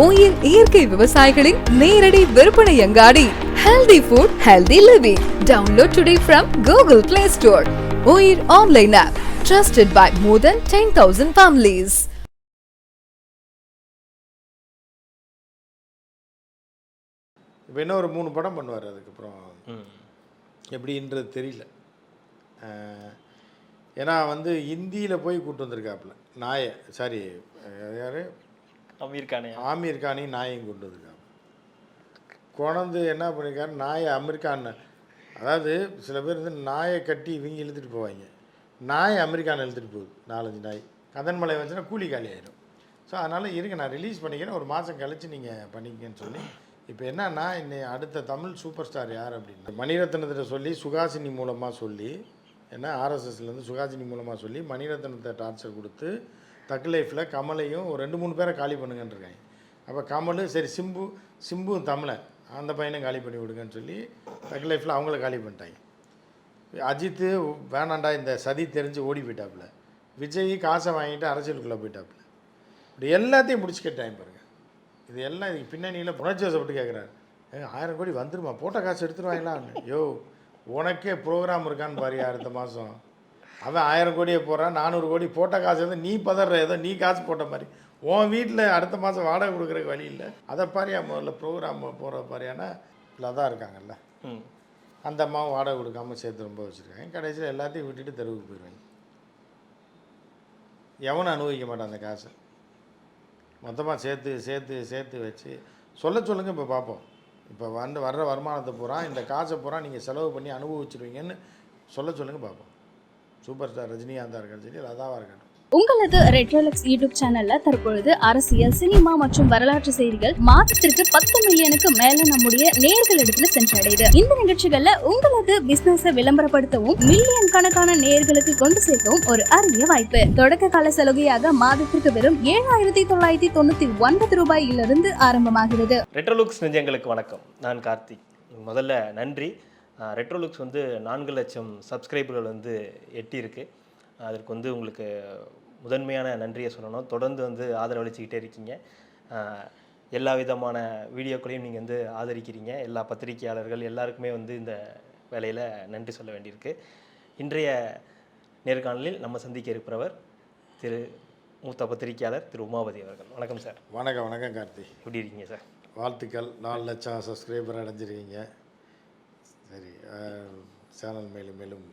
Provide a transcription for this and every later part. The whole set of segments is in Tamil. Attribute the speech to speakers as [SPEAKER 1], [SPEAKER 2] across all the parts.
[SPEAKER 1] ஓயில் இயற்கை விவசாயிகளின் நேரடி விற்பனை அங்காடி. Healthy food healthy living download today from Google Play Store oil online app trusted by more than ten thousand families
[SPEAKER 2] இப்போ ஒரு மூணு படம் பண்ணுவார் அதுக்கப்புறம் எப்படின்றது தெரியல. ஏன்னா வந்து இந்தியில் போய் கூட்டு வந்திருக்காப்புல நாயை சாரி யார்?
[SPEAKER 3] அமீர் கானே
[SPEAKER 2] ஆமீர் கானையும் நாயையும் கொண்டு வந்திருக்காப்புல என்ன பண்ணியிருக்காரு நாயை அமெரிக்கான் அதாவது சில பேர் வந்து நாயை கட்டி இவங்க இழுத்துட்டு போவாங்க. நாய் அமெரிக்கான இழுத்துட்டு போகுது நாலஞ்சு நாய். கதன்மலை வந்துச்சுன்னா கூலி காலி ஆயிடும் ஸோ அதனால் இருங்க நான் ரிலீஸ் பண்ணிக்கிறேன். ஒரு மாதம் கழித்து நீங்கள் பண்ணிக்கங்கன்னு சொல்லி. இப்போ என்னன்னா இன்னை அடுத்த தமிழ் சூப்பர் ஸ்டார் யார் அப்படின்னா மணிரத்னத்திட்ட சொல்லி சுகாசினி மூலமாக சொல்லி என்ன ஆர்எஸ்எஸ்லேருந்து சுகாசினி மூலமாக சொல்லி மணிரத்னத்தை டார்ச்சர் கொடுத்து தக்கு லைஃப்பில் கமலையும் ஒரு ரெண்டு மூணு பேரை காலி பண்ணுங்கன்னு இருக்காங்க அப்போ கமல் சரி சிம்பு சிம்பு தமிழன் அந்த பையனை காலி பண்ணி விடுங்கன்னு சொல்லி தக்கு லைஃப்பில் அவங்கள காலி பண்ணிட்டாங்க. அஜித்து வேணாண்டா இந்த சதி தெரிஞ்சு ஓடி போயிட்டாப்புல. விஜய் காசை வாங்கிட்டு அரசியலுக்குள்ளே போயிட்டாப்புல. இப்படி எல்லாத்தையும் முடிச்சு கேட்டாங்க பாருங்க. இது எல்லாம் இதுக்கு பின்னணியில் புணர்ச்சி வசப்பட்டு கேட்குறாரு ஏங்க ஆயிரம் கோடி வந்துருமா? போட்ட காசு எடுத்துருவாங்களா யோ உனக்கே ப்ரோக்ராம் இருக்கான்னு பாரு அடுத்த மாதம் அவன் ஆயிரம் கோடியே போகிறான் நானூறு கோடி போட்ட காசு வந்து நீ பதற ஏதோ நீ காசு போட்ட மாதிரி. உன் வீட்டில் அடுத்த மாதம் வாடகை கொடுக்குறக்கு வழி இல்லை. அதை பாரியா முதல்ல ப்ரோக்ராம் போகிற பாரியானா தான் இருக்காங்கல்ல. அந்த அம்மாவும் வாடகை கொடுக்காம சேர்த்து ரொம்ப வச்சுருக்காங்க. கடைசியில் எல்லாத்தையும் விட்டுட்டு தெருவுக்கு போயிடுவாங்க எவனும் அனுபவிக்க மாட்டான் அந்த காசை. மொத்தமாக சேர்த்து சேர்த்து சேர்த்து வச்சு சொல்ல சொல்லுங்கள் இப்போ பார்ப்போம் இப்போ வந்து வர்ற வருமானத்தை பூரா இந்த காசை பூரா நீங்கள் செலவு பண்ணி அனுபவிச்சிருவீங்கன்னு சொல்ல சொல்லுங்கள் பார்ப்போம் சூப்பர் ஸ்டார் ரஜினிகாந்தாக இருக்கட்டும் சரி லதாவாக இருக்கட்டும்.
[SPEAKER 4] உங்களது ரெட்ரோலக்ஸ் யூடியூப் சேனல்ல தற்பொழுது அரசியல் சினிமா மற்றும் வரலாற்று செய்திகள் மாதத்திற்கு பத்து மில்லியனுக்கு மேல நம்முடைய நேர்களிடத்துல சென்றடையுது. இந்த நிகழ்ச்சிகள்ல உங்களது பிசினஸ விளம்பரப்படுத்தவும் மில்லியன் கணக்கான நேர்களுக்கு கொண்டு சேர்க்கவும் ஒரு அரிய வாய்ப்பு. தொடக்க கால சலுகையாக மாதத்திற்கு வெறும் ஏழாயிரத்தி தொள்ளாயிரத்தி தொண்ணூத்தி ஒன்பது ரூபாயிலிருந்து ஆரம்பமாகிறது.
[SPEAKER 3] ரெட்ரோலுக்ஸ் நெஞ்சங்களுக்கு வணக்கம். நான் கார்த்திக். முதல்ல நன்றி. ரெட்ரோலுக்ஸ் வந்து நான்கு லட்சம் சப்ஸ்கிரைபர்கள் வந்து எட்டியிருக்கு. அதற்கு வந்து உங்களுக்கு முதன்மையான நன்றியை சொல்லணும். தொடர்ந்து வந்து ஆதரவளிச்சுக்கிட்டே இருக்கீங்க. எல்லா விதமான வீடியோக்களையும் நீங்கள் வந்து ஆதரிக்கிறீங்க. எல்லா பத்திரிகையாளர்கள் எல்லாருக்குமே வந்து இந்த வேலையில் நன்றி சொல்ல வேண்டியிருக்கு. இன்றைய நேர்காணலில் நம்ம சந்திக்க இருக்கிறவர் திரு மூத்த பத்திரிகையாளர் திரு உமாபதி அவர்கள். வணக்கம் சார்.
[SPEAKER 2] வணக்கம் வணக்கம் கார்த்தி.
[SPEAKER 3] எப்படி இருக்கீங்க சார்?
[SPEAKER 2] வாழ்த்துக்கள். நாலு லட்சம் சப்ஸ்கிரைபர் அடைஞ்சிருக்கீங்க. சரி சேனல் மேலும் மேலும்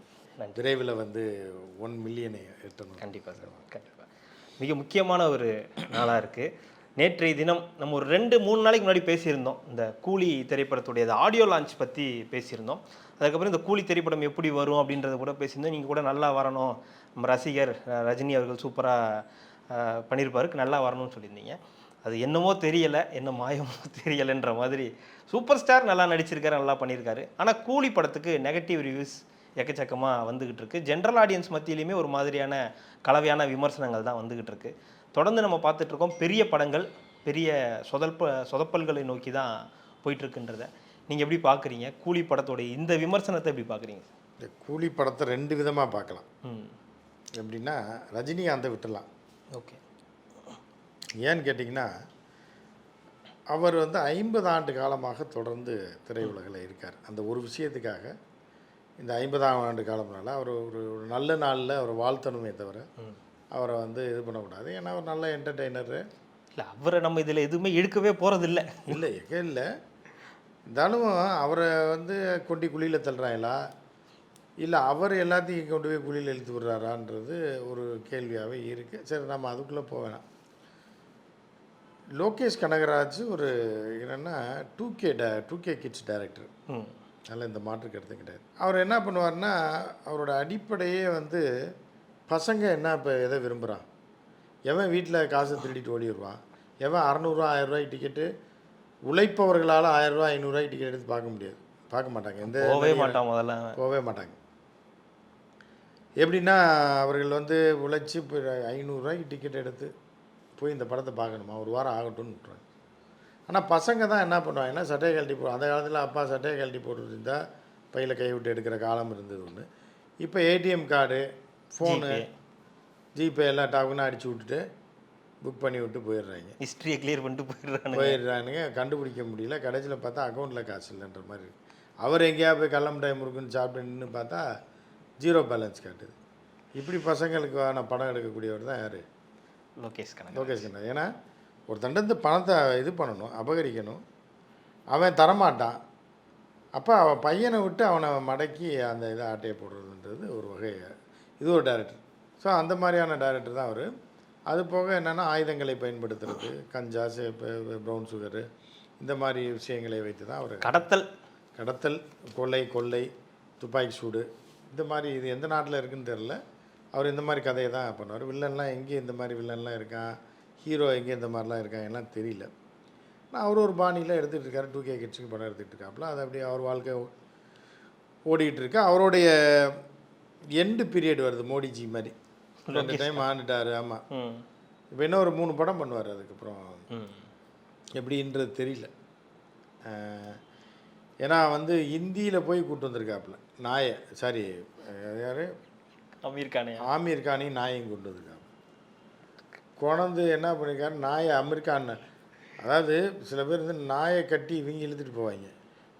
[SPEAKER 2] விரைவில் வந்து ஒன் மில்லியனை எட்டணும்.
[SPEAKER 3] கண்டிப்பாக சார் கண்டிப்பாக மிக முக்கியமான ஒரு நாளாக இருக்குது நேற்றைய தினம் நம்ம ஒரு ரெண்டு மூணு நாளைக்கு முன்னாடி பேசியிருந்தோம். இந்த கூலி திரைப்படத்துடைய ஆடியோ லான்ச் பற்றி பேசியிருந்தோம். அதுக்கப்புறம் இந்த கூலி திரைப்படம் எப்படி வரும் அப்படின்றத கூட பேசியிருந்தோம். நீங்கள் கூட நல்லா வரணும். நம்ம ரசிகர் ரஜினி அவர்கள் சூப்பராக பண்ணியிருப்பாருக்கு நல்லா வரணும்னு சொல்லியிருந்தீங்க. அது என்னமோ தெரியலை என்ன மாயமோ தெரியலைன்ற மாதிரி. சூப்பர் ஸ்டார் நல்லா நடிச்சிருக்காரு நல்லா பண்ணியிருக்காரு ஆனால் கூலி படத்துக்கு நெகட்டிவ் ரிவ்யூஸ் எக்கச்சக்கமாக வந்துகிட்டு இருக்கு. ஜென்ரல் ஆடியன்ஸ் மத்தியிலையுமே ஒரு மாதிரியான கலவையான விமர்சனங்கள் தான் வந்துகிட்டு இருக்கு. தொடர்ந்து நம்ம பார்த்துட்டு இருக்கோம் பெரிய படங்கள் பெரிய சொதல்ப சொதப்பல்களை நோக்கி தான் போயிட்டு இருக்குன்றத. நீங்கள் எப்படி பார்க்குறீங்க? கூலி படத்தோடைய இந்த விமர்சனத்தை எப்படி பார்க்குறீங்க?
[SPEAKER 2] இந்த கூலி படத்தை ரெண்டு விதமாக பார்க்கலாம்.
[SPEAKER 3] ம்.
[SPEAKER 2] எப்படின்னா ரஜினிகாந்தை விட்டுடலாம்.
[SPEAKER 3] ஓகே.
[SPEAKER 2] ஏன்னு கேட்டிங்கன்னா அவர் வந்து ஐம்பது ஆண்டு காலமாக தொடர்ந்து திரையுலகில் இருக்கார். அந்த ஒரு விஷயத்துக்காக இந்த ஐம்பதாம் ஆண்டு காலம்னால அவர் ஒரு ஒரு நல்ல நாளில் அவர் வாழ்த்தணுமே தவிர அவரை வந்து இது பண்ணக்கூடாது. ஏன்னா அவர் நல்ல என்டர்டெய்னரு
[SPEAKER 3] இல்லை அவரை நம்ம இதில் எதுவுமே இழுக்கவே போகிறதில்ல
[SPEAKER 2] இல்லை எங்க இல்லை. இருந்தாலும் அவரை வந்து கொண்டி குழியில் தள்ளுறாங்களா? இல்லை அவர் எல்லாத்தையும் கொண்டு போய் குழியில் இழுத்து விடுறாரான்றது ஒரு கேள்வியாகவே இருக்குது சரி நம்ம அதுக்குள்ளே போக வேணாம். லோகேஷ் கனகராஜ் ஒரு என்னென்னா two K day two K kids director
[SPEAKER 3] ம்.
[SPEAKER 2] அதனால் இந்த மாற்று கருத்து கிடையாது. அவர் என்ன பண்ணுவார்னா அவரோட அடிப்படையே வந்து பசங்க என்ன இப்போ எதை விரும்புகிறான் எவன் வீட்டில் காசை திருடிட்டு ஓடிடுவான் எவன் அறநூறுவா ஆயிரரூவாய்க்கு டிக்கெட்டு உழைப்பவர்களால் ஆயிரரூவா ஐநூறுரூவாய்க்கு டிக்கெட் எடுத்து பார்க்க முடியாது. பார்க்க மாட்டாங்க. எந்த
[SPEAKER 3] போகவே மாட்டான் முதல்ல
[SPEAKER 2] போகவே மாட்டாங்க. எப்படின்னா அவர்கள் வந்து உழைச்சி இப்போ ஐநூறுரூவாய்க்கு டிக்கெட் எடுத்து போய் இந்த படத்தை பார்க்கணுமா? ஒரு வாரம் ஆகட்டும்னு விட்ருவாங்க ஆனால் பசங்க தான் என்ன பண்ணுவாங்கன்னா சட்டையை கழட்டி போ அந்த காலத்தில் அப்பா சட்டையை கழட்டி போட்டுட்டு இருந்தால் பையில் கை விட்டு எடுக்கிற காலம் இருந்தது ஒன்று இப்போ ஏடிஎம் கார்டு ஃபோனு. ஜிபே. எல்லாம் டாக்குன்னு அடிச்சு விட்டுட்டு புக் பண்ணி விட்டு போயிடுறாங்க.
[SPEAKER 3] ஹிஸ்ட்ரியை கிளியர் பண்ணிட்டு போயிடுறானுங்க.
[SPEAKER 2] போயிடுறானுங்க. கண்டுபிடிக்க முடியல. கடைசியில் பார்த்தா அக்கௌண்ட்டில் காசு இல்லைன்ற மாதிரி அவர் எங்கேயா போய் கள்ளமிட்டாய் முறுக்குன்னு சாப்பிட்டு நின்று பார்த்தா ஜீரோ பேலன்ஸ் காட்டுது. இப்படி பசங்களுக்கான படம் எடுக்கக்கூடியவர் தான் யார்?
[SPEAKER 3] லோகேஷ் கனகராஜ்.
[SPEAKER 2] லோகேஷ் கண்ணா ஏன்னா ஒரு தண்டத்து பணத்தை இது பண்ணணும் அபகரிக்கணும். அவன் தரமாட்டான். அப்போ அவன் பையனை விட்டு அவனை மடக்கி அந்த இதை ஆட்டையை போடுறதுன்றது ஒரு வகை இது ஒரு டேரக்டர் ஸோ அந்த மாதிரியான டேரக்டர் தான் அவர். அது போக என்னென்னா ஆயுதங்களை பயன்படுத்துறது கஞ்சா ப்ரௌன் சுகரு இந்த மாதிரி விஷயங்களை வைத்து தான் அவர்
[SPEAKER 3] கடத்தல்.
[SPEAKER 2] கடத்தல் கொள்ளை கொள்ளை துப்பாக்கி சூடு இந்த மாதிரி இது எந்த நாட்டில் இருக்குன்னு தெரில அவர் இந்த மாதிரி கதையை தான் பண்ணுவார். வில்லன்லாம் எங்கே இந்த மாதிரி வில்லன்லாம் இருக்கான்? ஹீரோ எங்கே இந்த மாதிரிலாம் இருக்கான் எல்லாம் தெரியல. நான் அவர் ஒரு பாணியில் எடுத்துகிட்டு இருக்காரு. டூ கே கிட்ஸுக்கு படம் எடுத்துகிட்டு இருக்காப்புல. அது அப்படியே அவர் வாழ்க்கை ஓ- ஓடிட்டு இருக்கு. அவருடைய எண்டு பீரியட் வருது மோடிஜி மாதிரி. ரெண்டு டைம் ஆண்டுட்டார். ஆமாம் இப்போ இன்னும் ஒரு மூணு படம் பண்ணுவார். அதுக்கப்புறம் எப்படின்றது தெரியல. ஏன்னா வந்து இந்தியில் போய் கூட்டு வந்திருக்காப்புல. நாயை சாரி யார்?
[SPEAKER 3] அமீர் கானே
[SPEAKER 2] ஆமீர் கானையும் நாயையும் கொண்டு வந்திருக்காப்புல கொணந்து என்ன பண்ணியிருக்காரு நாயை அமெரிக்கான்னு அதாவது சில பேர் வந்து நாயை கட்டி இவங்க இழுத்துட்டு போவாங்க.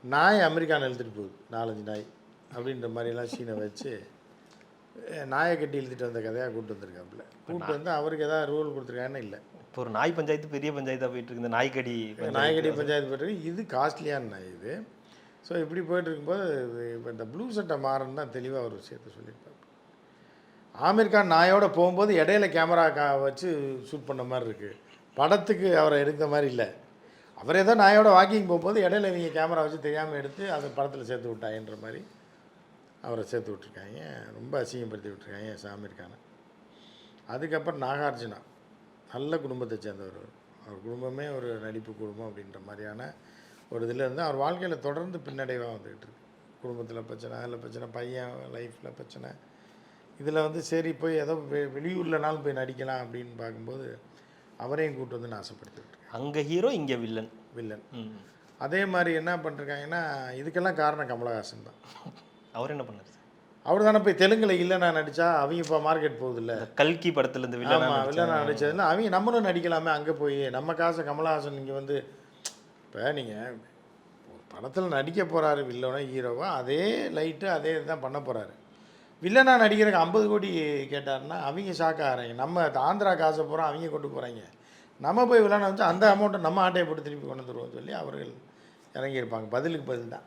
[SPEAKER 2] நாயை அமெரிக்கான இழுத்துட்டு போகுது. நாலஞ்சு நாய் அப்படின்ற மாதிரிலாம் சீனை வச்சு நாயை கட்டி இழுத்துட்டு வந்த கதையாக கூட்டு வந்திருக்காப்புல. கூட்டு வந்து அவருக்கு ஏதாவது ரூல் கொடுத்துருக்கான்னு இல்லை.
[SPEAKER 3] இப்போ ஒரு நாய் பஞ்சாயத்து பெரிய பஞ்சாயத்தாக போயிட்டு இருக்கு இந்த நாய்க்கடி
[SPEAKER 2] நாயகடி பஞ்சாயத்து. போட்டு இது காஸ்ட்லியான நாய் இது. ஸோ இப்படி போயிட்டு இருக்கும்போது இப்போ இந்த ப்ளூ சட்டை மாறன்னு தான் தெளிவாக ஒரு விஷயத்த சொல்லியிருப்பார். ஆமீர் கான் நாயோட போகும்போது இடையில கேமரா கா வச்சு ஷூட் பண்ண மாதிரி இருக்குது படத்துக்கு அவரை எடுத்த மாதிரி இல்லை. அவர் ஏதோ நாயோட வாக்கிங் போகும்போது இடையில நீங்கள் கேமரா வச்சு தெரியாமல் எடுத்து அதை படத்தில் சேர்த்து விட்டாங்கன்ற மாதிரி அவரை சேர்த்து விட்ருக்காங்க ரொம்ப அசிங்கப்படுத்தி விட்ருக்காங்க சாமீர் கானை அதுக்கப்புறம் நாகார்ஜுனா நல்ல குடும்பத்தை சேர்ந்தவர் அவர். அவர் குடும்பமே ஒரு நடிப்பு குடும்பம் அப்படின்ற மாதிரியான ஒரு இதில் இருந்து அவர் வாழ்க்கையில் தொடர்ந்து பின்னடைவாக வந்துக்கிட்டு இருக்கு. குடும்பத்தில் பிரச்சனை அதில் பிரச்சனை பையன் லைஃப்பில் பிரச்சனை இதில் வந்து சரி போய் ஏதோ வெ வெளியூர்லனாலும் போய் நடிக்கலாம் அப்படின்னு பார்க்கும்போது அவரையும் கூட்டு வந்து நான் ஆசைப்படுத்தி விட்டுருக்கேன்
[SPEAKER 3] அங்கே ஹீரோ இங்கே வில்லன்
[SPEAKER 2] வில்லன் அதே மாதிரி என்ன பண்ணிருக்காங்கன்னா இதுக்கெல்லாம் காரணம் கமலஹாசன் தான்.
[SPEAKER 3] அவர் என்ன பண்ணாரு
[SPEAKER 2] அவர் தானே போய் தெலுங்குல இல்லைனா நடித்தா அவங்க இப்போ மார்க்கெட் போகுதில்ல.
[SPEAKER 3] கல்கி படத்துல வில்லனா
[SPEAKER 2] ஆமாம். வில்லனா நடிச்சதுல அவங்க நம்மளும் நடிக்கலாமே அங்கே போய் நம்ம காசை கமலஹாசன் இங்கே வந்து இப்போ நீங்கள் படத்தில் நடிக்க போகிறாரு வில்லனா ஹீரோவா அதே லைட்டு அதே இதுதான் பண்ண போகிறாரு வில்லனா நடிக்கிறதுக்கு ஐம்பது கோடி கேட்டாருன்னா அவங்க ஷாக் ஆகிறாங்க நம்ம ஆந்திரா காசை போகிறோம் அவங்க கொண்டு போகிறாங்க நம்ம போய் வில்லனை வச்சு அந்த அமௌண்ட்டை நம்ம ஆட்டையை போட்டு திருப்பி கொண்டு வந்துருவோம் சொல்லி அவர்கள் இறங்கியிருப்பாங்க. பதிலுக்கு பதில் தான்.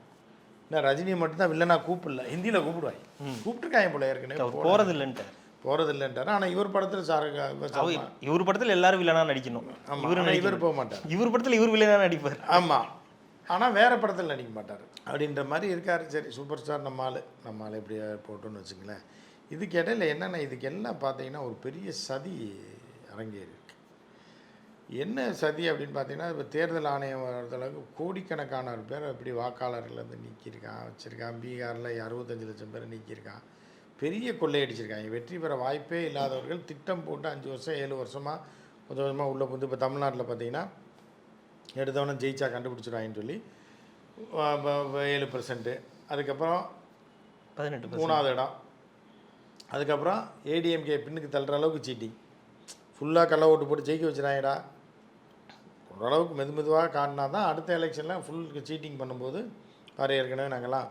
[SPEAKER 2] இன்னும் ரஜினி மட்டும்தான் வில்லனா கூப்பிடல. ஹிந்தியில் கூப்பிடுவாங்க. கூப்பிட்டுருக்காங்க போல ஏற்கனவே.
[SPEAKER 3] அவர் போறது இல்லைன்ட்டார்
[SPEAKER 2] போகிறது இல்லைன்றாரு ஆனால் இவர் படத்தில் சாரு
[SPEAKER 3] இவர் படத்துல எல்லாரும் வில்லனா நடிக்கணும். இவரு
[SPEAKER 2] இவர் போக மாட்டார்
[SPEAKER 3] இவர் படத்துல இவர் வில்லனா நடிப்பார்.
[SPEAKER 2] ஆமாம் ஆனால் வேறு படத்தில் நடிக்க மாட்டார். அப்படின்ற மாதிரி இருக்கார். சரி சூப்பர் ஸ்டார் நம்ம ஆள் நம்ம ஆள் எப்படியா போட்டோன்னு வச்சுங்களேன் இதுக்கு இடையில என்னென்ன இதுக்கு எல்லாம் பார்த்தீங்கன்னா ஒரு பெரிய சதி அரங்கேறி என்ன சதி அப்படின்னு பார்த்தீங்கன்னா இப்போ தேர்தல் ஆணையம் வரதளவுக்கு கோடிக்கணக்கான பேர் இப்படி வாக்காளர்கள் வந்து நீக்கியிருக்கான் வச்சுருக்கான் பீகாரில் அறுபத்தஞ்சு லட்சம் பேரை நீக்கியிருக்கான் பெரிய கொள்ளையடிச்சிருக்காங்க. வெற்றி பெற வாய்ப்பே இல்லாதவர்கள் திட்டம் போட்டு அஞ்சு வருஷம் ஏழு வருஷமாக கொஞ்சம் கொஞ்சமாக உள்ளே புந்து இப்போ தமிழ்நாட்டில் பார்த்தீங்கன்னா எடுத்தவொடனே ஜெயிச்சா கண்டுபிடிச்சிடுவாங்கன்னு சொல்லி ஏழு பர்சன்ட்டு அதுக்கப்புறம்
[SPEAKER 3] பதினெட்டு
[SPEAKER 2] மூணாவது இடம். அதுக்கப்புறம் ஏடிஎம்கே பின்னுக்கு தள்ளுற அளவுக்கு சீட்டிங் ஃபுல்லாக கள்ள ஓட்டு போட்டு ஜெயிக்க வச்சுறாங்கடா ஓரளவுக்கு மெது மெதுவாக காட்டினா தான் அடுத்த எலெக்ஷனில் ஃபுல் சீட்டிங் பண்ணும்போது வேறு ஏற்கனவே நாங்கள்லாம்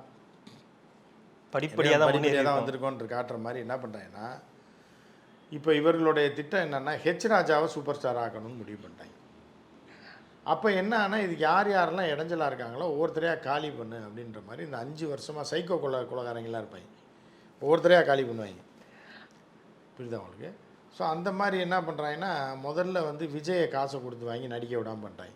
[SPEAKER 3] படிப்படியாக தான் முன்னேறி
[SPEAKER 2] தான். வந்திருக்கோன்ற காட்டுற மாதிரி என்ன பண்ணுறாங்கன்னா இப்போ இவர்களுடைய திட்டம் என்னென்னா ஹெச் ராஜாவை சூப்பர் ஸ்டார் ஆக்கணும்னு முடிவு பண்ணிட்டாங்க. அப்போ என்ன ஆனால் இதுக்கு யார் யாரெல்லாம் இடைஞ்சலாக இருக்காங்களோ ஒவ்வொருத்தரையாக காலி பண்ணு அப்படின்ற மாதிரி இந்த அஞ்சு வருஷமாக சைக்கோ கொலை கொலகாரங்களாம் இருப்பாங்க. ஒவ்வொருத்தரையாக காலி பண்ணுவாங்க. புரியுதா உங்களுக்கு? ஸோ அந்த மாதிரி என்ன பண்ணுறாங்கன்னா முதல்ல வந்து விஜயை காசை கொடுத்து வாங்கி நடிக்க விடாமல் பண்ணிட்டாங்க.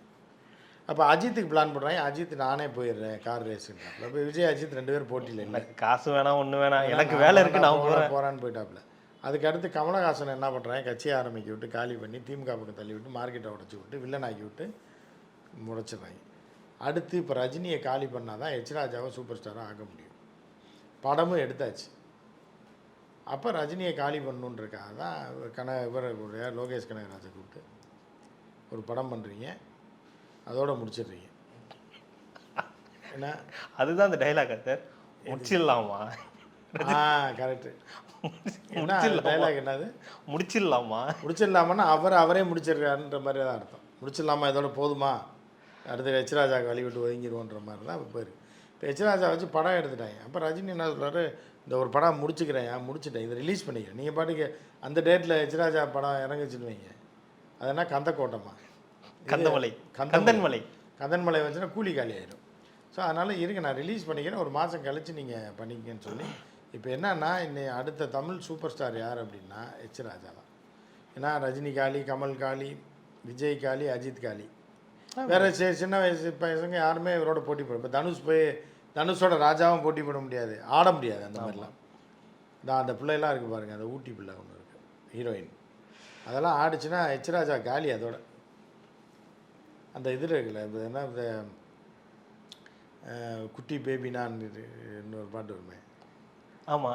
[SPEAKER 2] அப்போ அஜித்துக்கு பிளான் பண்ணுறாங்க அஜித் நானே போயிடுறேன் கார் ரேஸுன்றாப்புல அப்போ விஜய் அஜித் ரெண்டு பேரும் போட்டியில் இல்லை.
[SPEAKER 3] காசு வேணாம் ஒண்ணு வேணாம் எனக்கு வேலை இருக்கு நான்
[SPEAKER 2] போகிறான்னு போயிட்டாப்புல. அதுக்கு அடுத்து கமலஹாசன் என்ன பண்ணுறாங்க கட்சியை ஆரம்பிக்க விட்டு காலி பண்ணி திமுக பக்கம் தள்ளி விட்டு மார்க்கெட்டை உடச்சி விட்டு வில்லனாக்கி விட்டு முடைச்சிடுறாங்க அடுத்து இப்போ ரஜினியை காலி பண்ணால் தான் எச் ராஜாவை சூப்பர் ஸ்டாராக ஆக்க முடியும். படமும் எடுத்தாச்சு. அப்போ ரஜினியை காலி பண்ணணுன்றக்காக தான் கன இவருடைய லோகேஷ் கனகராஜை கூப்பிட்டு ஒரு படம் பண்ணுறீங்க அதோட முடிச்சிடுறீங்க. என்ன
[SPEAKER 3] அதுதான் அந்த டைலாக் சார் முடிச்சிடலாமா?
[SPEAKER 2] ஆ கரெக்டு டைலாக் என்னது?
[SPEAKER 3] முடிச்சிடலாமா?
[SPEAKER 2] முடிச்சிடலாமான்னா அவர் அவரே முடிச்சிருக்காருன்ற மாதிரி தான் அர்த்தம். முடிச்சிடலாமா? இதோட போதுமா? அடுத்து ஹெச்ராஜாக்கு வழி விட்டு ஒதுங்கிடுவோன்ற மாதிரி தான் இப்போ போயிருக்கு இப்போ ஹெச்ராஜா வச்சு படம் எடுத்துட்டாங்க. அப்போ ரஜினி என்ன சொல்றாரு? இந்த ஒரு படம் முடிச்சுக்கிறேன் முடிச்சிட்டேன் இதை ரிலீஸ் பண்ணிக்கிறேன். நீங்கள் பாட்டுக்கு அந்த டேட்டில் ஹெச்ராஜா படம் இறங்குச்சுன்னு வைங்க. அது என்ன? கந்தக்கோட்டமா? இது
[SPEAKER 3] கந்தமலை. கந்தன்மலை.
[SPEAKER 2] கந்தன்மலை வந்துச்சுன்னா கூலி காலி ஆயிடும் ஸோ அதனால் இருங்க நான் ரிலீஸ் பண்ணிக்கிறேன். ஒரு மாதம் கழித்து நீங்கள் பண்ணிக்கங்கன்னு சொல்லி. இப்போ என்னன்னா இன்னை அடுத்த தமிழ் சூப்பர் ஸ்டார் யார் அப்படின்னா ராஜா தான் ஏன்னா ரஜினி காளி கமல் காளி விஜய் காளி அஜித் காளி வேற சின்ன வயசு பசங்க யாருமே இவரோட போட்டி போட இப்போ தனுஷ் போய் தனுஷோட ராஜாவும் போட்டி போட முடியாது. ஆட முடியாது அந்த மாதிரிலாம். நான் அந்த பிள்ளைலாம் இருக்குது பாருங்கள் அந்த ஊட்டி பிள்ளை ஒன்று இருக்குது ஹீரோயின் அதெல்லாம் ஆடிச்சுன்னா எச் ராஜா காலி அதோட. அந்த இது இருக்குல்ல இப்போ என்ன இந்த குட்டி பேபினான் இன்னொரு பாட்டு வருமே.
[SPEAKER 3] ஆமா.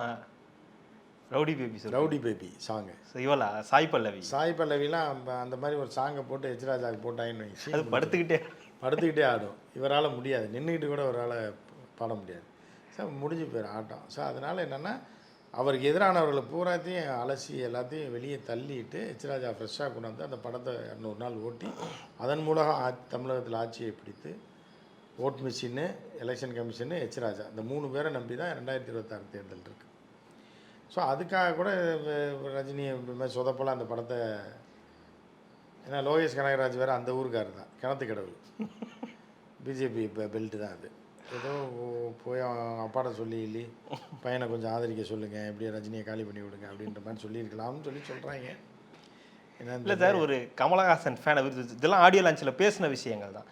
[SPEAKER 3] Rowdy baby sir
[SPEAKER 2] rowdy baby song
[SPEAKER 3] இவளா? சாய் பல்லவி.
[SPEAKER 2] சாய் பல்லவிலாம் அந்த- மாதிரி ஒரு சாங்கை போட்டு எச் ராஜாவுக்கு போட்டாங்கன்னு வைங்க,
[SPEAKER 3] அது படுத்துக்கிட்டே
[SPEAKER 2] படுத்துக்கிட்டே ஆடும். இவரால் முடியாது. நின்றுக்கிட்டு கூட அவரால் பாட முடியாது. ஸோ முடிஞ்சு போயிடும் ஆட்டம். ஸோ அதனால் என்னென்னா அவருக்கு எதிரானவர்களை பூராத்தையும் அலசி எல்லாத்தையும் வெளியே தள்ளிட்டு எச்ராஜா ஃப்ரெஷ்ஷாக கொண்டாந்து அந்த படத்தை இரநூறு நாள் ஓட்டி அதன் மூலம் ஆ தமிழகத்தில் ஆட்சியை பிடித்து ஓட் மிஷின்னு எலெக்ஷன் கமிஷனு எச்ராஜா இந்த மூணு பேரை நம்பி தான் ரெண்டாயிரத்தி இருபத்தாறு தேர்தல் இருக்குது ஸோ அதுக்காக கூட ரஜினி இந்த மாதிரி சொதப்பலாம் அந்த படத்தை ஏன்னா லோகேஷ் கனகராஜ் வேறு அந்த ஊருக்காரர் தான் கிணத்து கடவுள். பிஜேபி இப்போ பெல்ட்டு தான் அது. ஏதோ போய் அப்பாட்ட சொல்லி இல்லி பையனை கொஞ்சம் ஆதரிக்க சொல்லுங்கள் எப்படியே ரஜினியை காலி பண்ணி விடுங்க அப்படின்ற மாதிரி சொல்லியிருக்கலாம்னு சொல்லி சொல்கிறாங்க
[SPEAKER 3] இல்லை சார் ஒரு கமலஹாசன் ஃபேன் இதெல்லாம் ஆடியோ லான்ச்சில் பேசின விஷயங்கள் தான்.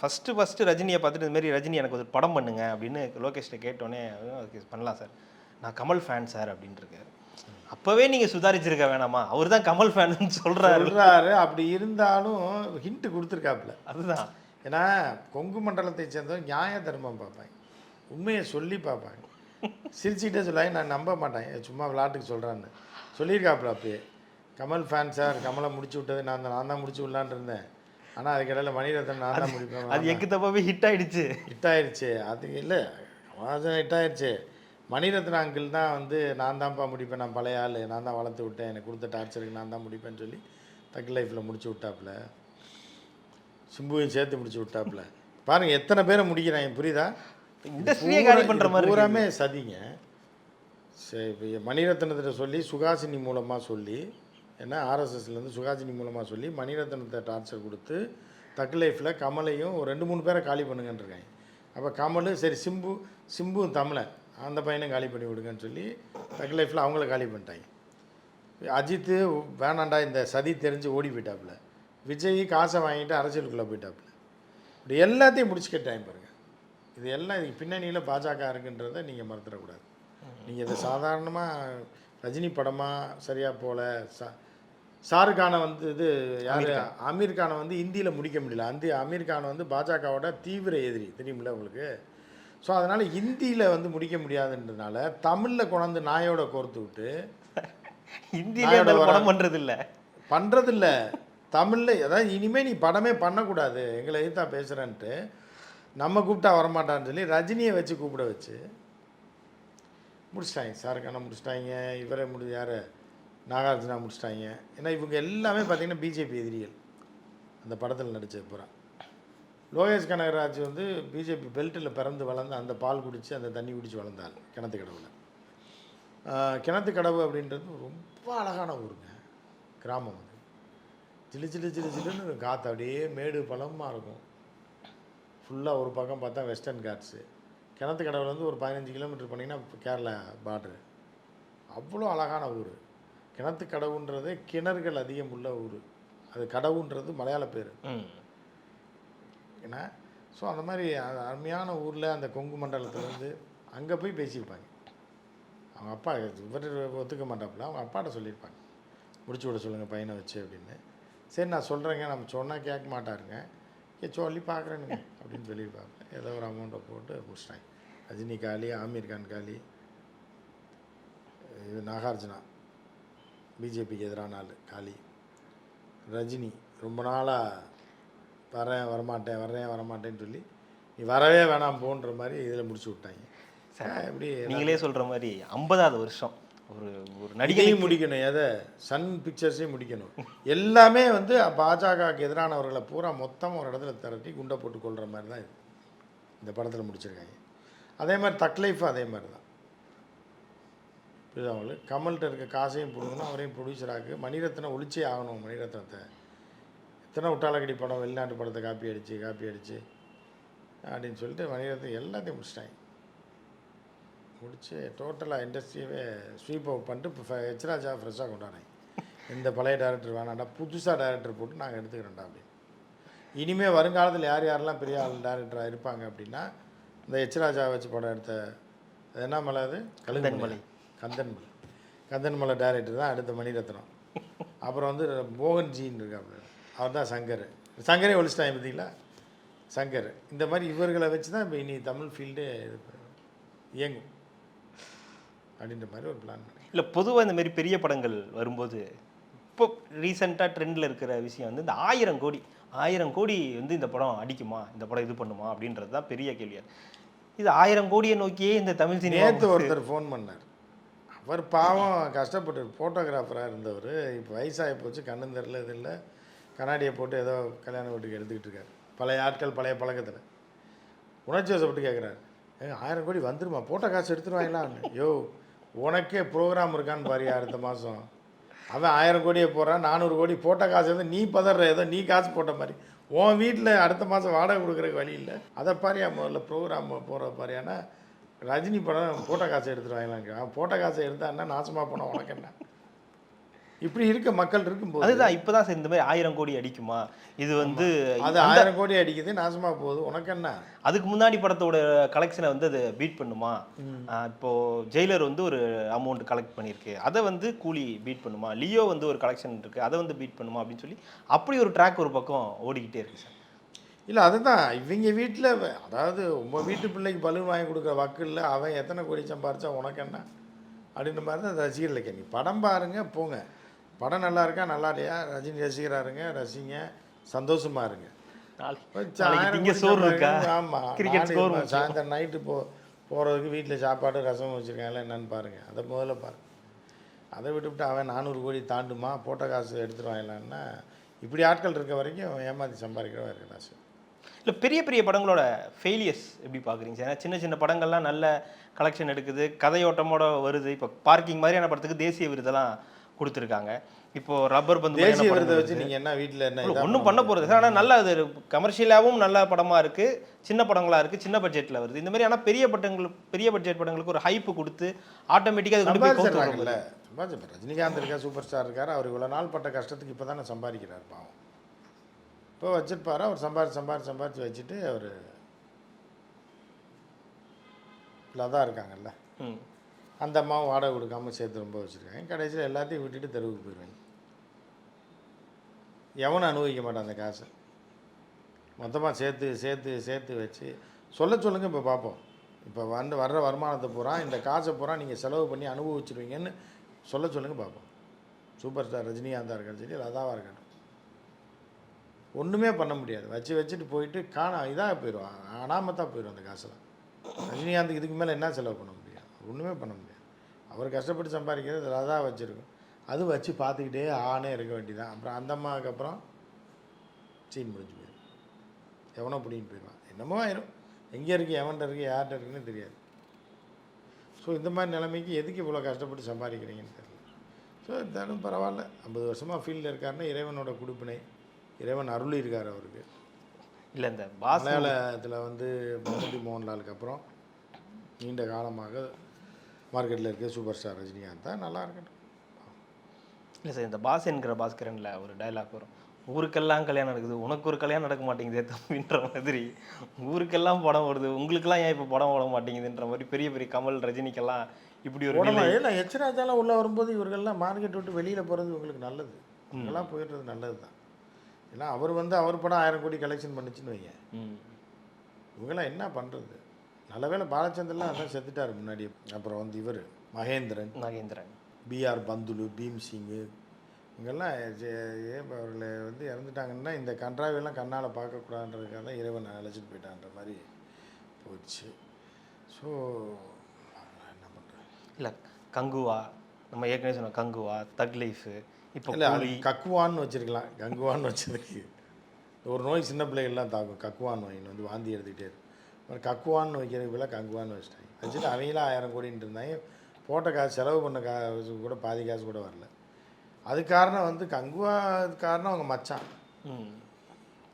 [SPEAKER 3] ஃபஸ்ட்டு ஃபஸ்ட்டு ரஜினியை பார்த்துட்டு இந்த மாதிரி ரஜினி எனக்கு ஒரு படம் பண்ணுங்க அப்படின்னு லோகேஷ்ட கேட்டோன்னே பண்ணலாம் சார். நான் கமல் ஃபேன் சார் அப்படின்ட்டு இருக்காரு அப்போவே நீங்கள் சுதாரிச்சிருக்க வேணாமா? அவர் தான் கமல் ஃபேன்னு சொல்கிறாரு
[SPEAKER 2] சொல்கிறாரு அப்படி இருந்தாலும் ஹிண்ட்டு கொடுத்துருக்காப்புல.
[SPEAKER 3] அதுதான்.
[SPEAKER 2] ஏன்னா கொங்கு மண்டலத்தை சேர்ந்தவங்க நியாய தர்மம் பார்ப்பாங்க உண்மையை சொல்லி பார்ப்பாங்க சிரிச்சுக்கிட்டே சொல்லாங்க நான் நம்ப மாட்டேன். சும்மா விளாட்டுக்கு சொல்கிறான்னு சொல்லியிருக்காப்புல அப்பயே. கமல் ஃபேன் சார் கமலை முடிச்சு விட்டது நான் தான் நான் தான் முடிச்சு விடலான்னு இருந்தேன். ஆனால் அதுக்கிடையில் மணிரத்னம் நான் தான் முடிப்பேன்.
[SPEAKER 3] அது எக்கு தப்பாவே ஹிட் ஆயிடுச்சு.
[SPEAKER 2] ஹிட் ஆயிடுச்சு. அது இல்லை ஹிட் ஆயிடுச்சு. மணிரத்ன அங்கிள் தான் வந்து நான் தான்ப்பா முடிப்பேன் நான் பழைய ஆள். நான் தான் வளர்த்து விட்டேன். எனக்கு கொடுத்த டார்ச்சருக்கு நான் தான் முடிப்பேன்னு சொல்லி தக் லைஃப்பில் முடிச்சு விட்டாப்புல. சிம்புவையும் சேர்த்து முடிச்சு விட்டாப்புல. பாருங்க எத்தனை பேரை முடிக்கிறாங்க புரியுதா?
[SPEAKER 3] இண்டஸ்ட்ரியே காலி
[SPEAKER 2] இது
[SPEAKER 3] மாதிரி
[SPEAKER 2] பூராமே சதிங்க. சரி இப்போ மணிரத்னத்திட்ட சொல்லி சுகாசினி மூலமாக சொல்லி என்ன ஆர்எஸ்எஸ்லேருந்து சுகாசினி மூலமாக சொல்லி மணிரத்னத்தை டார்ச்சர் கொடுத்து தக் லைஃப்பில் கமலையும் ஒரு ரெண்டு மூணு பேரை காலி பண்ணுங்கன்னு இருக்காங்க. அப்போ கமல் சரி சிம்பு சிம்பு தமிழன். அந்த பையனை காலி பண்ணி விடுங்கன்னு சொல்லி தக் லைஃப்பில் அவங்கள காலி பண்ணிட்டாங்க. அஜித்து வேணாண்டா இந்த சதி தெரிஞ்சு ஓடி போயிட்டாப்புல. விஜய் காசை வாங்கிட்டு அரசியலுக்குள்ளே போயிட்டாப்புல. இப்படி எல்லாத்தையும் முடிச்சு கேட்டாங்க பாருங்க. இது எல்லாம் இதுக்கு பின்னணியில் பாஜக இருக்குன்றதை நீங்கள் மறந்துடக்கூடாது. நீங்கள் இதை சாதாரணமாக ரஜினி படமாக சரியாக போல சா ஷாருக் கானை வந்து இது யார்? அமீர் கானை. வந்து இந்தியில் முடிக்க முடியல. அந்த அமீர் கான் வந்து பாஜகவோட தீவிர எதிரி. தெரியுமில்ல உங்களுக்கு? ஸோ அதனால் ஹிந்தியில் வந்து முடிக்க முடியாதுன்றதுனால தமிழில் கொண்டாந்து நாயோட கோர்த்து விட்டு
[SPEAKER 3] ஹிந்தியிலே படம் பண்ணுறது இல்லை
[SPEAKER 2] பண்ணுறதில்ல தமிழில் அதாவது இனிமேல் நீ படமே பண்ணக்கூடாது எங்களை எதிர்த்தா பேசுகிறேன்ட்டு நம்ம கூப்பிட்டா வரமாட்டான்னு சொல்லி ரஜினியை வச்சு கூப்பிட வச்சு முடிச்சிட்டாங்க. சாருக்கான முடிச்சிட்டாங்க. இவரே முடி யார்? நாகார்ஜுனா முடிச்சிட்டாங்க. ஏன்னா இவங்க எல்லாமே பார்த்தீங்கன்னா பிஜேபி எதிரிகள். அந்த படத்தில் நடித்தது பூரா. லோகேஷ் கனகராஜ் வந்து பிஜேபி பெல்ட்டில் பிறந்து வளர்ந்து அந்த பால் குடித்து அந்த தண்ணி குடித்து வளர்ந்தாள் கிணத்து கடவுல கிணத்து கடவு அப்படின்றது ரொம்ப அழகான ஊருங்க. கிராமம் அது. ஜிலு ஜிலு ஜிலு ஜிலுன்னு காற்று அப்படியே மேடு பழமாக இருக்கும். ஃபுல்லாக ஒரு பக்கம் பார்த்தா வெஸ்டர்ன் காட்ஸு கிணத்து கடவுலேருந்து ஒரு பதினஞ்சு கிலோமீட்டர் போனீங்கன்னா கேரளா பார்டரு அவ்வளோ அழகான ஊர். கிணத்து கடவுன்றதே கிணறுகள் அதிகம் உள்ள ஊர். அது கடவுன்றது மலையாள பேர். ஏன்னா ஸோ அந்த மாதிரி அருமையான ஊரில் அந்த கொங்கு மண்டலத்தில் வந்து அங்கே போய் பேசியிருப்பாங்க. அவங்க அப்பா இவர் ஒத்துக்க மாட்டாப்புல. அவங்க அப்பாட்ட சொல்லியிருப்பாங்க. முடிச்சு விட சொல்லுங்கள் பையனை வச்சு அப்படின்னு. சரி நான் சொல்கிறேங்க நம்ம சொன்னால் கேட்க மாட்டாருங்க. ஏ சொல்லி பார்க்குறேனுங்க அப்படின்னு சொல்லியிருப்பாங்க. ஏதோ ஒரு அமௌண்ட்டை போட்டு முடிச்சிட்டாங்க. ரஜினி காலி ஆமீர் கான் காலி இது நாகார்ஜுனா பிஜேபிக்கு எதிரான ஆள் காலி. ரஜினி ரொம்ப நாளாக வரேன் வரமாட்டேன் வரேன் வரமாட்டேன்னு சொல்லி நீ வரவே வேணாம் போன்ற மாதிரி இதில் முடிச்சு விட்டாங்க. எப்படி
[SPEAKER 3] நீங்களே சொல்ற மாதிரி ஐம்பதாவது வருஷம் ஒரு ஒரு நடிகை
[SPEAKER 2] நடிகையும் முடிக்கணும் எதை? சன் பிக்சர்ஸையும் முடிக்கணும். எல்லாமே வந்து பாஜகவுக்கு எதிரானவர்களை பூரா மொத்தம் ஒரு இடத்துல திரட்டி குண்டை போட்டு கொள்கிற மாதிரி தான் இது. இந்த படத்தில் முடிச்சிருக்காங்க. அதே மாதிரி தக்லைஃப் அதே மாதிரி தான். புரியுதா உங்களுக்கு? கமல்கிட்ட இருக்க காசையும் பிடுங்கணும் அவரையும் ப்ரொடியூசராக்கு மணிரத்னம் ஒழிச்சே ஆகணும் மணிரத்னத்தை. எத்தனை உட்டாலக்கடி படம் வெளிநாட்டு படத்தை காப்பி அடித்து காப்பி அடித்து அப்படின்னு சொல்லிட்டு மணிரத்னம் எல்லாத்தையும் முடிச்சிட்டாங்க. முடிச்சு டோட்டலாக இண்டஸ்ட்ரியவே ஸ்வீப் அவுட் பண்ணிட்டு இப்போ ஹெச்ராஜா ஃப்ரெஷ்ஷாக கொண்டாடுறேன் இந்த பழைய டேரக்டர் வேணாண்டா புதுசாக டேரக்டர் போட்டு நாங்கள் எடுத்துக்கிறோம்டா அப்படின்னு. இனிமேல் வருங்காலத்தில் யார் யாரெல்லாம் பெரிய ஆள் டேரக்டராக இருப்பாங்க அப்படின்னா இந்த ஹெச்ராஜா வச்சு படம் எடுத்த என்ன மலை அது? கழுந்தன்மலை கந்தன்மலை. கந்தன்மலை. டேரக்டர் தான் அடுத்த மணிரத்னம். அப்புறம் வந்து மோகன்ஜின்னு இருக்காப்புல. அவர் தான் சங்கர். சங்கரே ஒழிச்சிட்டாங்க பார்த்தீங்களா சங்கர். இந்த மாதிரி இவர்களை வச்சு தான் இப்போ இனி தமிழ் ஃபீல்டு இது இயங்கும். அப்படின்ற மாதிரி ஒரு பிளான் பண்ணி.
[SPEAKER 3] இல்ல பொதுவா இந்த மாதிரி பெரிய படங்கள் வரும்போது இப்போ ரீசெண்டாக ட்ரெண்டில் இருக்கிற விஷயம் வந்து இந்த ஆயிரம் கோடி ஆயிரம் கோடி வந்து இந்த படம் அடிக்குமா? இந்த படம் இது பண்ணுமா? அப்படின்றது தான் பெரிய கேள்வியா இருக்கு. இது ஆயிரம் கோடியை நோக்கியே இந்த தமிழ் சினிமா
[SPEAKER 2] நேற்று ஒருத்தர் ஃபோன் பண்ணார். அவர் பாவம் கஷ்டப்பட்டு ஃபோட்டோகிராஃபராக இருந்தவர். இப்போ வயசாகி போச்சு கண்ணு தெரில இது இல்லை. கண்ணாடியை போட்டு ஏதோ கல்யாண வீட்டுக்கு எடுத்துக்கிட்டு இருக்காரு. பழைய ஆட்கள் பழைய பழக்கத்தில். உணர்ச்சி வசப்பட்டு கேட்குறாரு ஏங்க ஆயிரம் கோடி வந்துருமா? போட்ட காசு எடுத்துருவாங்களான்னு யோ உனக்கே ப்ரோக்ராம் இருக்கான்னு பாரு அடுத்த மாதம் அவன் ஆயிரம் கோடியை போடுறான் நானூறு கோடி போட்ட காசு எதுவும் நீ பதற ஏதோ நீ காசு போட்ட மாதிரி. உன் வீட்டில் அடுத்த மாதம் வாடகை கொடுக்குறக்கு வழி இல்லை. அதை பாரியா முதல்ல ப்ரோக்ராம் போகிற பாரியானா ரஜினி படம் போட்ட காசை எடுத்துருவாங்களாங்க அவன் போட்ட காசை எடுத்தான்னா நாசமாக போனால் உனக்கு என்ன? இப்படி இருக்க மக்கள் இருக்கும்போது
[SPEAKER 3] அதுதான் இப்போதான் சார் இந்த மாதிரி ஆயிரம் கோடி அடிக்குமா? இது வந்து
[SPEAKER 2] அது ஆயிரம் கோடி அடிக்குது நாசமாக போகுது. உனக்கு என்ன?
[SPEAKER 3] அதுக்கு முன்னாடி படத்தோட கலெக்ஷனை வந்து அது பீட் பண்ணுமா? ஆஹ் இப்போ ஜெயிலர் வந்து ஒரு அமௌண்ட் கலெக்ட் பண்ணியிருக்கு. அதை வந்து கூலி பீட் பண்ணுமா? லியோ வந்து ஒரு கலெக்ஷன் இருக்கு அதை வந்து பீட் பண்ணுமா? அப்படின்னு சொல்லி அப்படி ஒரு ட்ராக் ஒரு பக்கம் ஓடிக்கிட்டே இருக்கு சார்.
[SPEAKER 2] இல்லை அதுதான். இவங்க வீட்டில் அதாவது உங்கள் வீட்டு பிள்ளைக்கு பலூன் வாங்கி கொடுக்குற வக்கில் அவன் எத்தனை கோடி சம்பாரிச்சா உனக்கு என்ன? அப்படின்ற மாதிரி தான் ரசிகர்களுக்கு நீ படம் பாருங்க போங்க. படம் நல்லா இருக்கா? நல்லா இல்லையா? ரஜினி ரசிகராக இருங்க ரசிங்க. சந்தோஷமா இருங்க. ஆமாம் சாயந்தரம் நைட்டு போ போகிறதுக்கு வீட்டில் சாப்பாடு ரசம் வச்சுருக்காங்களா என்னன்னு பாருங்கள் அதை முதல்ல பாருங்க அதை விட்டுவிட்டு அவன் நானூறு கோடி தாண்டுமா? போட்ட காசு எடுத்துருவாங்களான்னா இப்படி ஆட்கள் இருக்க வரைக்கும் ஏமாற்றி சம்பாதிக்கிறவா இருக்க காசு.
[SPEAKER 3] இல்லை பெரிய பெரிய படங்களோட ஃபெயிலியர்ஸ் எப்படி பார்க்குறீங்க சார் ஏன்னா சின்ன சின்ன படங்கள்லாம் நல்ல கலெக்ஷன் எடுக்குது. கதையோட்டமோட வருது. இப்போ பார்க்கிங் மாதிரியான படத்துக்கு தேசிய விருதெல்லாம் கொடுத்துருக்காங்க. இப்போ ரப்பர் பந்து
[SPEAKER 2] தேசிய விருதை. வச்சு நீங்கள் என்ன வீட்டில் என்ன
[SPEAKER 3] ஒன்றும் பண்ண போகிறது ஆனால் நல்லா அது கமர்ஷியலாகவும் நல்ல படமாக இருக்குது சின்ன படங்களா இருக்குது சின்ன பட்ஜெட்டில் வருது. இந்த மாதிரி ஆனால் பெரிய படங்கள் பெரிய பட்ஜெட் படங்களுக்கு ஒரு ஹைப்பு கொடுத்து ஆட்டோமேட்டிக்காக அது கொண்டு போய்
[SPEAKER 2] சம்பாதிச்சு ரஜினிகாந்த் இருக்கா சூப்பர் ஸ்டார் இருக்கார். அவர் இவ்வளோ நாள் பட்ட கஷ்டத்துக்கு இப்போ தானே சம்பாதிக்கிறார் பாவம். இப்போ வச்சிருப்பாரு. அவர் சம்பாரிச்சு சம்பாரிச்சு சம்பாரிச்சு வச்சுட்டு அவர் லதா இருக்காங்கல்ல.
[SPEAKER 3] ம்.
[SPEAKER 2] அந்த அம்மாவும் வாடகை கொடுக்காம சேர்த்து ரொம்ப வச்சுருக்காங்க. கடைசியில் எல்லாத்தையும் விட்டுட்டு தெருவுக்கு போயிடுவாங்க எவனும் அனுபவிக்க மாட்டான் அந்த காசை. மொத்தமாக சேர்த்து சேர்த்து சேர்த்து வச்சு சொல்ல சொல்லுங்கள் இப்போ பார்ப்போம் இப்போ வந்து வர்ற வருமானத்தை பூரா இந்த காசை பூரா நீங்கள் செலவு பண்ணி அனுபவிச்சிருவீங்கன்னு சொல்ல சொல்லுங்கள் பார்ப்போம் சூப்பர் ஸ்டார் ரஜினிகாந்தாக இருக்கட்டும் சரி லதாவாக இருக்கட்டும். ஒன்றுமே பண்ண முடியாது. வச்சு வச்சுட்டு போயிட்டு காணா இதாக போயிடும் அனாமத்தாக போயிடும் அந்த காசெல்லாம். ரஜினிகாந்துக்கு இதுக்கு மேலே என்ன செலவு பண்ண முடியும்? ஒன்றுமே பண்ண முடியாது. அவர் கஷ்டப்பட்டு சம்பாதிக்கிறது லதா வச்சுருக்கும். அது வச்சு பார்த்துக்கிட்டே ஆனே இருக்க வேண்டியதான் அப்புறம் அந்த அம்மாவுக்கு அப்புறம் சீன் முடிஞ்சு போயிடும். எவனோ பிடின்னு போயிடுவான். என்னமோ ஆயிரும். எங்கே இருக்கு எவன்கிட்ட இருக்கு யார்கிட்ட இருக்குன்னு தெரியாது. ஸோ இந்த மாதிரி நிலைமைக்கு எதுக்கு இவ்வளோ கஷ்டப்பட்டு சம்பாதிக்கிறீங்கன்னு தெரியல. ஸோ இருந்தாலும் பரவாயில்ல. ஐம்பது வருஷமாக ஃபீல்டில் இருக்காருன்னா இறைவனோட கொடுப்பினை இறைவன் அருள் இருக்கார் அவருக்கு.
[SPEAKER 3] இல்லை இந்த
[SPEAKER 2] மலையாளத்தில் வந்து மம்முட்டி மோகன்லாலுக்கு அப்புறம் நீண்ட காலமாக மார்க்கெட்டில் இருக்க சூப்பர் ஸ்டார் ரஜினிகாந்த் தான் நல்லா இருக்கட்டும்.
[SPEAKER 3] இல்லை சார் இந்த பாஸ் என்கிற பாஸ்கரனில் ஒரு டயலாக் வரும். ஊருக்கெல்லாம் கல்யாணம் நடக்குது உனக்கு ஒரு கல்யாணம் நடக்க மாட்டேங்குதே தம்பின்ற மாதிரி. ஊருக்கெல்லாம் படம் வருது உங்களுக்கெல்லாம் ஏன் இப்போ படம் ஓட மாட்டேங்குதுன்ற மாதிரி பெரிய பெரிய கமல் ரஜினிக்கெல்லாம் இப்படி ஒரு
[SPEAKER 2] இல்லை எச்ராஜாலாம் உள்ளே வரும்போது இவர்கள்லாம் மார்க்கெட் விட்டு வெளியில் போகிறது இவங்களுக்கு நல்லது. இவங்கெல்லாம் போயிடுறது நல்லது தான். ஏன்னா அவர் வந்து அவர் படம் ஆயிரம் கோடி கலெக்ஷன் பண்ணுச்சுன்னு வைங்க. இவங்கெல்லாம் என்ன பண்ணுறது நல்ல வேளை பாலச்சந்திரன்லாம் அதான் செத்துட்டார் முன்னாடி. அப்புறம் வந்து இவர் மகேந்திரன்.
[SPEAKER 3] நாகேந்திரன்
[SPEAKER 2] பிஆர் பந்துலு பீம் சிங்கு ஏன் அவர்களை வந்து இறந்துட்டாங்கன்னா இந்த கன்றாவையெல்லாம் கண்ணால் பார்க்கக்கூடாதுன்றதுக்காக தான் இறைவன் அழைச்சிட்டு போயிட்டான்ற மாதிரி போயிடுச்சு ஸோ
[SPEAKER 3] இல்லை கங்குவா நம்ம ஏற்கனவே சொன்ன கங்குவா தக் லைஃபு இப்போ
[SPEAKER 2] இல்லை கக்குவான்னு வச்சிருக்கலாம். கங்குவான்னு வச்சதுக்கு. ஒரு நோய் சின்ன பிள்ளைகள்லாம் தாக்கும். கக்குவான் நோயின்னு வந்து வாந்தி எடுத்துக்கிட்டே இருக்கும். அப்புறம் கக்குவான்னு வைக்கிறதுக்கு பதிலாக கங்குவான்னு வச்சிட்டாங்க. வச்சுட்டு அவங்களாம் ஆயிரம் கோடின்ட்டு இருந்தாங்க. போட்ட காசு செலவு பண்ண காசு கூட பாதி காசு கூட வரல. அது காரணம் வந்து கங்குவா காரணம் அவங்க மச்சான்.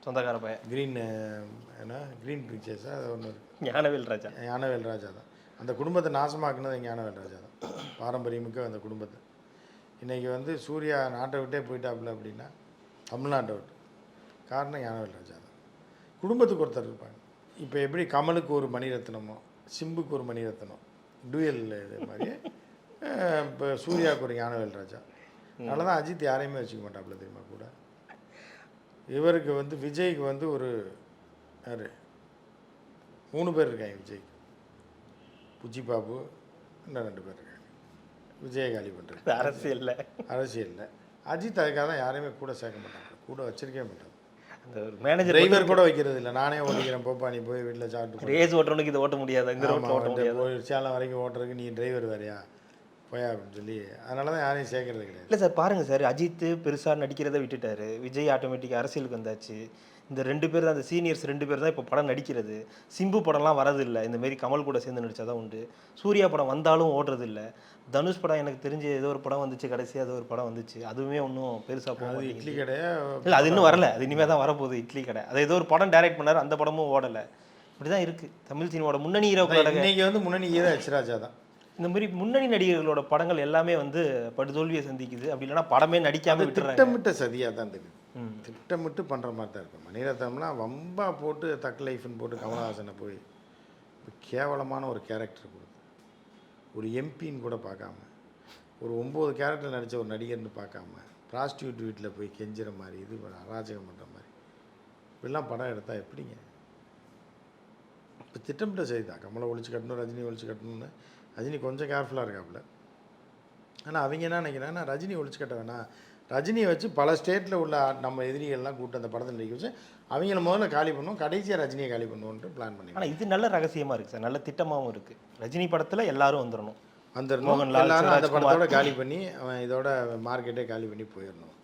[SPEAKER 3] சொந்தக்கார பையன்.
[SPEAKER 2] க்ரீன் என்ன? க்ரீன் பிக்சர்ஸாக அது ஒன்று
[SPEAKER 3] ஞானவேல் ராஜா.
[SPEAKER 2] ஞானவேல் ராஜா தான். அந்த குடும்பத்தை நாசமாக்குனது ஞானவேல் ராஜா தான். பாரம்பரியமிக்க அந்த குடும்பத்தை. இன்றைக்கி வந்து சூர்யா நாட்டை விட்டே போயிட்டாப்புல அப்படின்னா தமிழ்நாட்டை விட்டு. காரணம் ஞானவேல் ராஜா தான். குடும்பத்துக்கு ஒருத்தர் இருப்பாங்க. இப்போ எப்படி கமலுக்கு ஒரு மணிரத்னமோ சிம்புக்கு ஒரு மணிரத்னம் டூயல் இது மாதிரி இப்போ சூர்யாவுக்கு ஒரு ஞானவேல் ராஜா. அதனால தான் அஜித் யாரையுமே வச்சுக்க மாட்டாப்புல தெரியுமா கூட? இவருக்கு வந்து விஜய்க்கு வந்து ஒரு யார்? மூணு பேர் இருக்காங்க விஜய்க்கு. புச்சி பாபு இன்னும் ரெண்டு பேர் இருக்காங்க. விஜயை காலி பண்ணுறது
[SPEAKER 3] அரசியல்ல.
[SPEAKER 2] அரசியலில். அஜித் அதுக்காக தான் யாரையுமே கூட சேர்க்க மாட்டாங்க கூட வச்சிருக்கவே மாட்டாங்க
[SPEAKER 3] அந்த ஒரு மேனேஜர்
[SPEAKER 2] டிரைவர் கூட வைக்கிறது இல்லை நானே ஓட்டிக்கிறேன். போப்பா நீ போய் வீட்டில் சாப்பிட்டு.
[SPEAKER 3] ரேஸ் ஓட்டுறவனுக்கு இதை ஓட்ட முடியாது. இந்த ரோட்டில் ஓட்ட முடியாது.
[SPEAKER 2] போய் சேலம் வரைக்கும் ஓட்டுறதுக்கு நீ டிரைவர் வேறையா? போயா அப்படின்னு சொல்லி. அதனால தான் யாரையும் சேர்க்கறது கிடையாது.
[SPEAKER 3] இல்லை சார் பாருங்க சார். அஜித் பெருசாக நடிக்கிறதை விட்டுட்டாரு. விஜய் ஆட்டோமேட்டிக் அரசியலுக்கு வந்தாச்சு. இந்த ரெண்டு பேர் தான் அந்த சீனியர்ஸ் ரெண்டு பேர் தான் இப்போ படம் நடிக்கிறது. சிம்பு படம்லாம் வரதில்லை. இந்த மாரி கமல் கூட சேர்ந்து நடிச்சா தான் உண்டு. சூர்யா படம் வந்தாலும் ஓடுறது இல்ல தனுஷ் படம் எனக்கு தெரிஞ்சு ஏதோ ஒரு படம் வந்துச்சு கடைசியாக ஏதோ ஒரு படம் வந்துச்சு. அதுவுமே ஒன்றும் பெருசாக போக
[SPEAKER 2] அது
[SPEAKER 3] மாட்டேங்குது.
[SPEAKER 2] இட்லி கடையா
[SPEAKER 3] இல்லை அது இன்னும் வரல. அது இனிமேல் தான் வரப்போகுது இட்லி கடை. அது ஏதோ ஒரு படம் டைரக்ட் பண்ணாரு அந்த படமும் ஓடலை. இப்படி தான் இருக்குது தமிழ் சினிமாவோட முன்னணி ஹீரோக்களோட
[SPEAKER 2] இன்னைக்கு வந்து முன்னணி ஈர ஹெச்ராஜா தான்.
[SPEAKER 3] இந்த மாதிரி முன்னணி நடிகர்களோட படங்கள் எல்லாமே வந்து படுதோல்வியை சந்திக்குது. அப்படி இல்லைன்னா படமே நடிக்காம
[SPEAKER 2] திட்டமிட்ட சதியாக தான் தெரியும்
[SPEAKER 3] ம்.
[SPEAKER 2] திட்டமிட்டு பண்ணுற மாதிரி தான் இருக்கும் மணிரத்னம்லாம் வம்பா போட்டு தக் லைஃப்னு போட்டு கமலஹாசனை போய் கேவலமான ஒரு கேரக்டர் கொடுத்து ஒரு எம்பின்னு கூட பார்க்காம ஒரு ஒம்பது கேரக்டர் நடித்த ஒரு நடிகர்னு பார்க்காம ப்ராஸ்டியூட் வீட்டில் போய் கெஞ்சுற மாதிரி இது அராஜகம் பண்ணுற மாதிரி. இப்படிலாம் படம் எடுத்தால் எப்படிங்க? இப்போ திட்டமிட்ட சரி தான் கமலை ஒழிச்சு கட்டணும் ரஜினி ஒழிச்சு கட்டணும்னு ரஜினி கொஞ்சம் கேர்ஃபுல்லாக இருக்காப்புல. ஆனால் அவங்க என்ன நினைக்கிறாங்கன்னா ரஜினி ஒழிச்சு கட்ட வேணாம். ரஜினியை வச்சு பல ஸ்டேட்டில் உள்ள நம்ம எதிரிகள்லாம் கூட்டு அந்த படத்தில் நடிக்க வச்சு அவங்கள முதல்ல காலி பண்ணுவோம். கடைசியாக ரஜினியை காலி பண்ணுவோன்ட்டு பிளான் பண்ணி
[SPEAKER 3] ஆனா இது நல்ல ரகசியமா இருக்கு சார். நல்ல திட்டமாவும் இருக்கு. ரஜினி படத்துல எல்லாரும் வந்துடணும்
[SPEAKER 2] வந்துடணும்
[SPEAKER 3] மோகன்லால்,
[SPEAKER 2] எல்லாரும் அந்த. படத்தோட காலி பண்ணி அவன் இதோட மார்க்கெட்டே காலி பண்ணி போயிடணும்.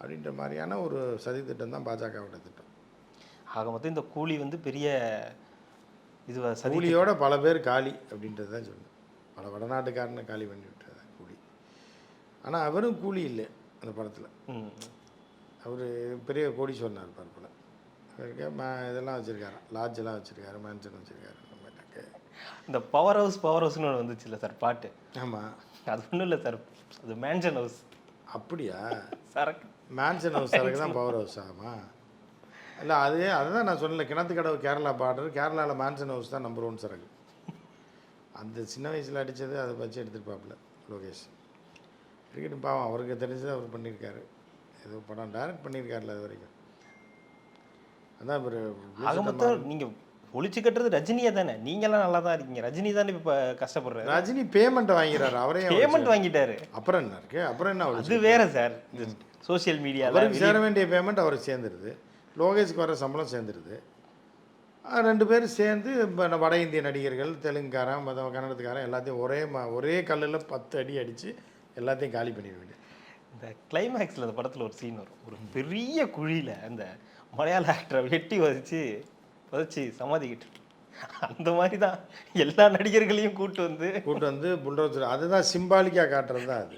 [SPEAKER 2] அப்படின்ற மாதிரியான ஒரு சதி திட்டம் தான் பாஜகவோட திட்டம்.
[SPEAKER 3] ஆக மொத்தம் இந்த கூலி வந்து பெரிய இது
[SPEAKER 2] கூலியோட பல பேர் காலி அப்படின்றது தான் சொன்னேன் பல வடநாட்டுக்காரனை காலி பண்ணி விட்டுறதா கூலி. ஆனால் அவரும் கூலி இல்லை அந்த படத்தில்.
[SPEAKER 3] ம்.
[SPEAKER 2] அவர் பெரிய கோடீஸ்வரனாக இருப்பார் போல். அவருக்கு மே இதெல்லாம் வச்சுருக்காரு. லாட்ஜெல்லாம் வச்சுருக்காரு மேன்ஷன் வச்சுருக்காரு
[SPEAKER 3] இந்த பவர் ஹவுஸ் பவர் ஹவுஸ்னு ஒன்று வந்துச்சு இல்லை சார் பாட்டு?
[SPEAKER 2] ஆமாம்
[SPEAKER 3] அது ஒன்றும் இல்லை சார் அது மேன்ஷன் ஹவுஸ்
[SPEAKER 2] அப்படியா?
[SPEAKER 3] சரக்கு.
[SPEAKER 2] மேன்ஷன் ஹவுஸ் சரக்கு தான் பவர் ஹவுஸ் ஆமா இல்லை அதே அதுதான் நான் சொன்னல கிணத்து கடவு கேரளா பாடுறது கேரளாவில் மேன்ஷன் ஹவுஸ் தான் நம்பர் ஒன் சரக்கு. அந்த சின்ன வயசில் அடித்தது அதை வச்சு எடுத்துருப்பாப்புல லோகேஷ். இருக்கட்டும் பாவம் அவருக்கு தெரிஞ்சதை அவர் பண்ணியிருக்காரு. ஏதோ படம் டைரக்ட் பண்ணியிருக்காருல அது வரைக்கும். அதான் ஒரு
[SPEAKER 3] ஆக மொத்தம் நீங்க ஒழிச்சு கட்டுறது ரஜினியே தானே? நீங்களாம் நல்லா தான் இருக்கீங்க. ரஜினி தானே இப்போ கஷ்டப்படுறாரு?
[SPEAKER 2] ரஜினி பேமெண்ட் வாங்கிறாரு அவரே
[SPEAKER 3] பேமெண்ட் வாங்கிட்டாரு.
[SPEAKER 2] அப்புறம் என்ன இருக்கு? அப்புறம் என்ன
[SPEAKER 3] அது வேற சார். சோஷியல் மீடியாவில்
[SPEAKER 2] சேர வேண்டிய பேமெண்ட் அவருக்கு சேர்ந்துருது. லோகேஷ்க்கு வர சம்பளம் சேர்ந்துருது. ரெண்டு பேரும் சேர்ந்து இப்போ வட இந்திய நடிகர்கள் தெலுங்குக்காரன் மற்ற கன்னடத்துக்காரன் எல்லாத்தையும் ஒரே ம ஒரே கல்லில் பத்து அடி அடித்து எல்லாத்தையும் காலி பண்ணிட வேண்டியது
[SPEAKER 3] இந்த கிளைமேக்ஸில் அந்த படத்தில் ஒரு சீன் வரும். ஒரு பெரிய குழியில் அந்த மலையாள ஆக்டரை வெட்டி வதச்சு வதச்சு சமாதிக்கிட்டு அந்த மாதிரி தான் எல்லா நடிகர்களையும் கூட்டு வந்து
[SPEAKER 2] கூட்டு வந்து புல்டோசர் அதுதான் சிம்பாலிக்காக காட்டுறது தான் அது.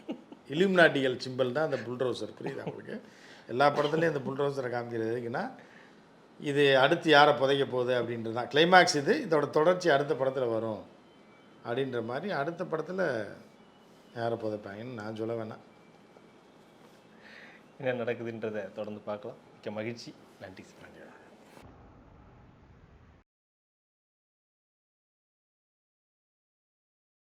[SPEAKER 2] இலும் நாட்டிகள் சிம்பல் தான் அந்த புல்டோசர் புரியுதா உங்களுக்கு? எல்லா படத்துலையும் இந்த புல்டோசரை காமிக்கிறது எதுக்குன்னா இது அடுத்து யாரை புதைக்க போகுது அப்படின்றது தான். கிளைமேக்ஸ் இது இதோட தொடர்ச்சி அடுத்த படத்தில் வரும் அப்படின்ற மாதிரி அடுத்த படத்தில் யாரை புதைப்பாங்கன்னு நான் சொல்ல வேணாம்.
[SPEAKER 3] என்ன நடக்குதுன்றதை தொடர்ந்து பார்க்கலாம். மிக்க மகிழ்ச்சி. நன்றி சார்.